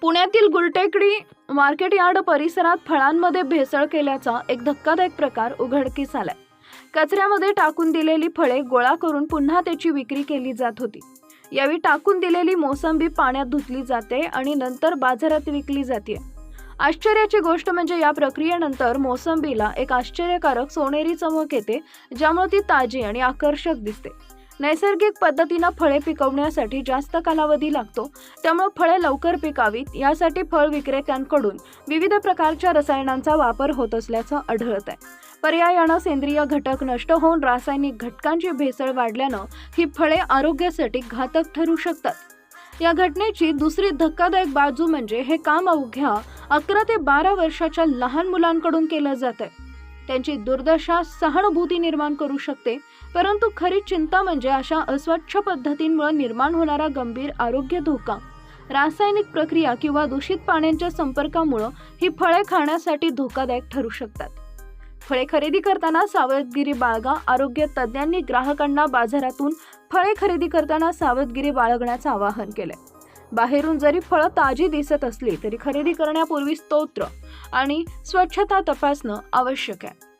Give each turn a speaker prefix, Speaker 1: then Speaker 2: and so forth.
Speaker 1: पुण्यातील Gultekdi market yard परिसरात फळांमध्ये भेसळ केल्याचा एक धक्कादायक प्रकार उघडकीस आलाय. कचऱ्यामध्ये टाकून दिलेली फळे गोळा करून पुन्हा त्याची विक्री केली जात होती. यावेळी टाकून दिलेली मोसंबी पाण्यात धुतली जाते आणि नंतर बाजारात विकली जाते आश्चर्याची गोष्ट म्हणजे या प्रक्रियेनंतर मोसंबीला एक आश्चर्यकारक सोनेरी चमक येते ज्यामुळे ती ताजी आणि आकर्षक दिसते. नैसर्गिक पद्धतीनं फळे पिकवण्यासाठी जास्त कालावधी लागतो. त्यामुळे फळे लवकर पिकावीत यासाठी फळ विक्रेत्यांकडून विविध प्रकारच्या रसायनांचा वापर होत असल्याचं आढळत आहे पर्यायानं सेंद्रिय घटक नष्ट होऊन रासायनिक घटकांची भेसळ वाढल्यानं ही फळे आरोग्यासाठी घातक ठरू शकतात. या घटनेची दुसरी धक्कादायक बाजू म्हणजे हे काम अवघ्या अकरा ते बारा वर्षाच्या लहान मुलांकडून केलं जात आहे त्यांची दुर्दशा सहानुभूती निर्माण करू शकते. परंतु खरी चिंता म्हणजे अशा अस्वच्छ पद्धतींमुळे निर्माण होणारा गंभीर आरोग्य धोका. रासायनिक प्रक्रिया किंवा दूषित पाण्याच्या संपर्कामुळं ही फळे खाण्यासाठी धोकादायक ठरू शकतात. फळे खरेदी करताना सावधगिरी बाळगा. आरोग्य तज्ज्ञांनी ग्राहकांना बाजारातून फळे खरेदी करताना सावधगिरी बाळगण्याचं आवाहन केलंय. बाहेरून जरी फळं ताजी दिसत असली तरी खरेदी करण्यापूर्वी स्तोत्र आणि स्वच्छता तपासणं आवश्यक आहे.